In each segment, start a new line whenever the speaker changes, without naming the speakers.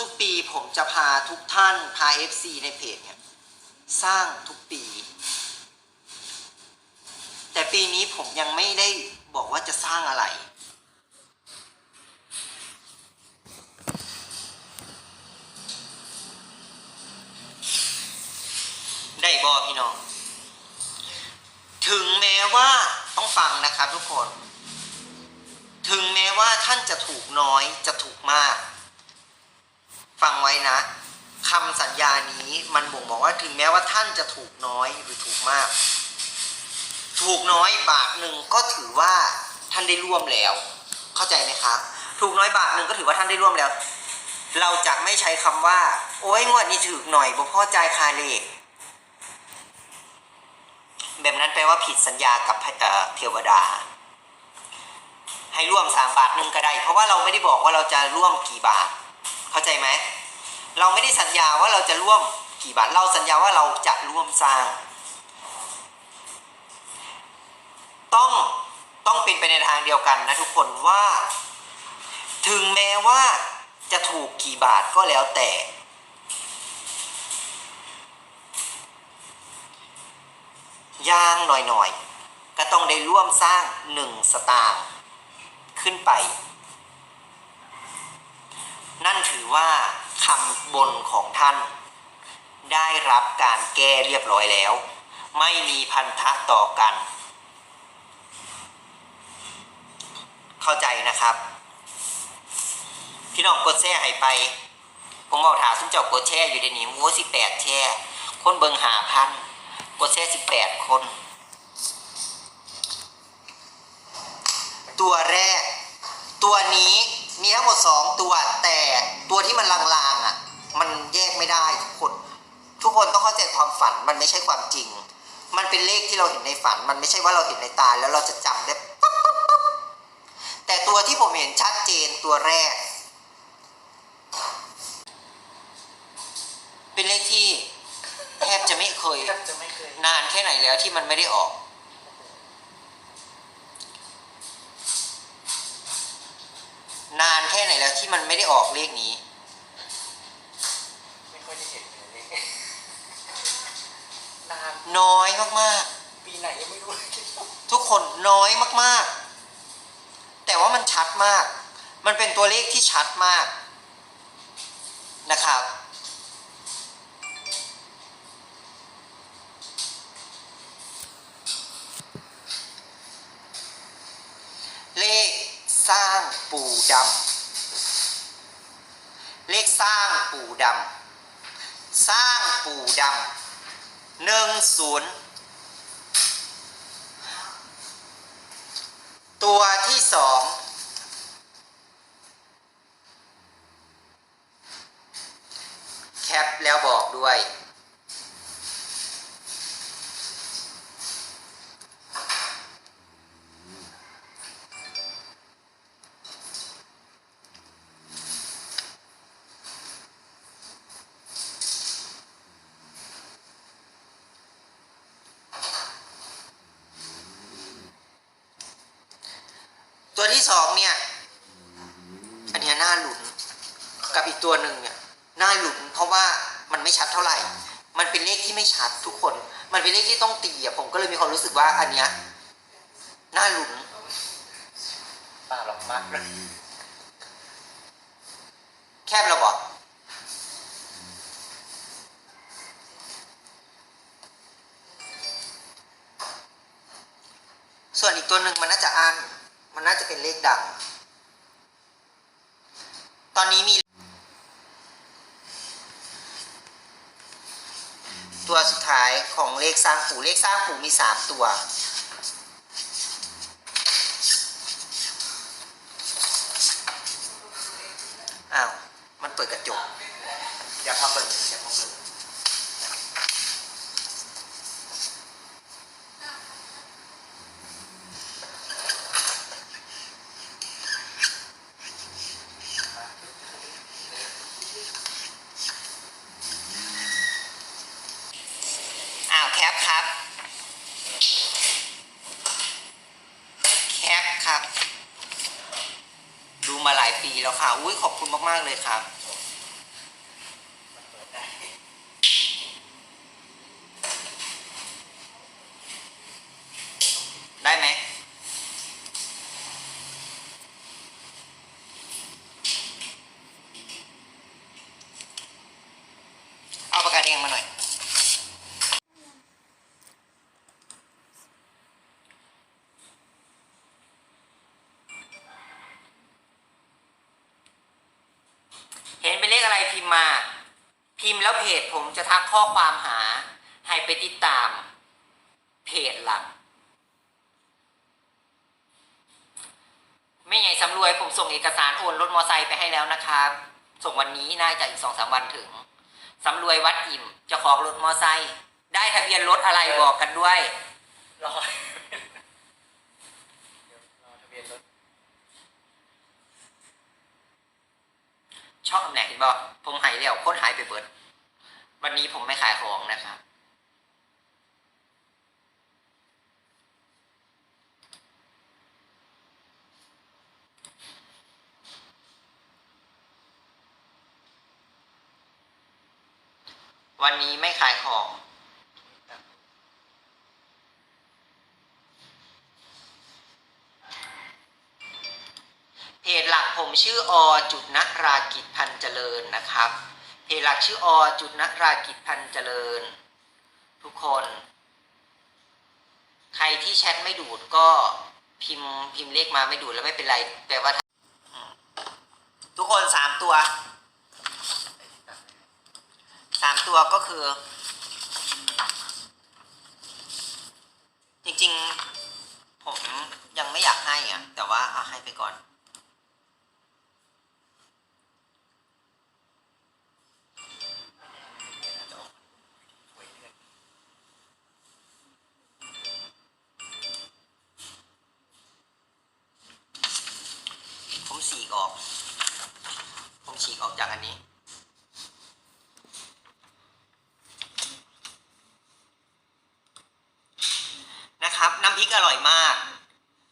ทุกๆปี ผมจะพาทุกท่านพา FC ในเพจเนี่ยสร้างทุกปี แต่ปีนี้ผมยังไม่ได้บอกว่าจะสร้างอะไร ได้บอพี่น้อง ถึงแม้ว่าต้องฟังนะครับทุกคน ถึงแม้ว่าท่านจะถูกน้อยจะถูกมาก ฟังไว้นะคำสัญญานี้มันบ่งบอกว่าถึงแม้ว่าท่านจะถูกน้อยหรือถูกมาก ถูกน้อยบาทหนึ่งก็ถือว่าท่านได้ร่วมแล้ว เข้าใจไหมครับถูกน้อยบาทหนึ่งก็ถือว่าท่านได้ร่วมแล้ว เราจะไม่ใช้คำว่า โอ้ยงวดนี้ถูกหน่อยบ่พอใจายคาเลขแบบนั้นแปลว่าผิดสัญญากับเทวดา ให้ร่วมสามบาทหนึ่งก็ได้ เพราะว่าเราไม่ได้บอกว่าเราจะร่วมกี่บาท เข้าใจไหมเราไม่ได้สัญญาว่าเราจะร่วมกี่บาทเราสัญญาว่าเราจะร่วมสร้าง ต้องต้องเป็นไปในทางเดียวกันนะทุกคนว่า ถึงแม้ว่าจะถูกกี่บาทก็แล้วแต่ ย่างหน่อยๆ ก็ต้องได้ร่วมสร้างหนึ่งสตางค์ขึ้นไป นั่นถือว่าคำบนของท่าน ได้รับการแก้เรียบร้อยแล้ว ไม่มีพันธะต่อกัน เข้าใจนะครับ พี่น้องกดแช่ให้ไป ผมบอกถามซึ่งเจ้ากดแช่อยู่ในนี้มูสิแปดแช่ คนเบิงหาพันกดแช่สิบแปดคน ตัวแรก ตัวนี้ มีทั้งหมดสองตัวแต่ตัวที่มันลางๆอะ มันแยกไม่ได้ทุกคน ทุกคนต้องเข้าใจความฝันมันไม่ใช่ความจริง มันเป็นเลขที่เราเห็นในฝัน มันไม่ใช่ว่าเราเห็นในตาแล้วเราจะจำได้ปั๊บปั๊บปั๊บแต่ตัวที่ผมเห็นชัดเจนตัวแรก เป็นเลขที่แทบจะไม่เคย
แทบจะไม่เคย
นานแค่ไหนแล้วที่มันไม่ได้ออก นานแค่ไหนแล้วที่มันไม่ได้ออกเลขนี้
ไม่ค่อยได้เห็นเลยนาน
น้อยมาก
ปีไหนยังไม่รู้เลย
ๆ ทุกคนน้อยมากๆ แต่ว่ามันชัดมาก มันเป็นตัวเลขที่ชัดมากนะครับ ปู่ดำ เลขสร้างปู่ดำ สร้างปู่ดำหนึ่งศูนย์ตัวที่สองแคปแล้วบอกด้วย ตัวที่สองเนี่ย อันนี้น่าหลุนกับอีกตัวหนึ่งเนี่ยน่าหลุนเพราะว่ามันไม่ชัดเท่าไหร่ มันเป็นเลขที่ไม่ชัดทุกคน มันเป็นเลขที่ต้องตีอะผมก็เลยมีความรู้สึกว่าอันเนี้ยน่าหลุน
ป่าหลอกมากเลย
แคบเราบอก ส่วนอีกตัวหนึ่งมันน่าจะอัน มันน่าจะเป็นเลข ดัง ตอนนี้มี ตัวสุดท้ายของเลขสร้างปู่เลขสร้างปู่มีสามตัว อ้าว มันเปิดกระจก อยากทำเปิดอยากทำเปิดอ้าว แคปครับ แคปครับ ดูมาหลายปีแล้ว ค่ะ อุ้ยขอบคุณมาก ๆ เลยครับ ไหม เอาปากกาแดงมาหน่อย เห็นเป็นเลขอะไร พิมพ์มา พิมพ์แล้วเพจผมจะทักข้อความหา ให้ไปติดตาม เพจหลักไม่ใหญ่สำรวยผมส่งเอกสารโอนรถมอไซค์ไปให้แล้วนะครับ ส่งวันนี้น่าจะอีกสองสามวันถึงสำรวยวัดอิ่มจะขอรถมอไซค์ได้ทะเบียนรถอะไรบอกกันด้วย
รอเดี๋ยวรอทะเบียนรถ
ช่องตำแหน่งเห็นบอกผมหายแล้วคนหายไปเบิด วันนี้ผมไม่ขายของนะครับวันนี้ไม่ขายของ เพจหลัก ผมชื่ออจุดนรากิจพันเจริญนะครับ เพจหลักชื่ออจุดนรากิจพันเจริญ ทุกคน ใครที่แชทไม่ดูดก็พิมพ์พิมพ์เลขมาไม่ดูดแล้วไม่เป็นไรแปลว่า ทุกคนสามตัวสามตัวก็คือ จริงๆ ผมยังไม่อยากให้อะ แต่ว่าเอาให้ไปก่อนำพริกอร่อยมาก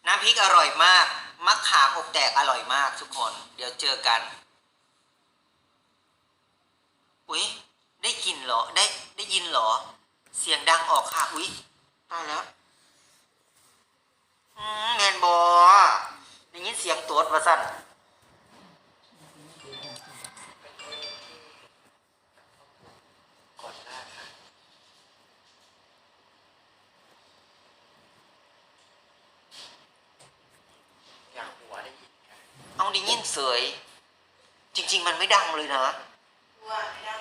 น้ำพริกอร่อยมากมะขามอกแตกอร่อยมากทุกคน เดี๋ยวเจอกัน อุ๊ย ได้กินเหรอ ได้ ได้ยินเหรอ เสียงดังออกค่ะ อุ๊ย ตายแล้วอืมแมนบอได้ยินเสียงตัวดว่าสั่น
สวย
จริง ๆ มันไม่ดังเลยนะ ว่าไม่ดั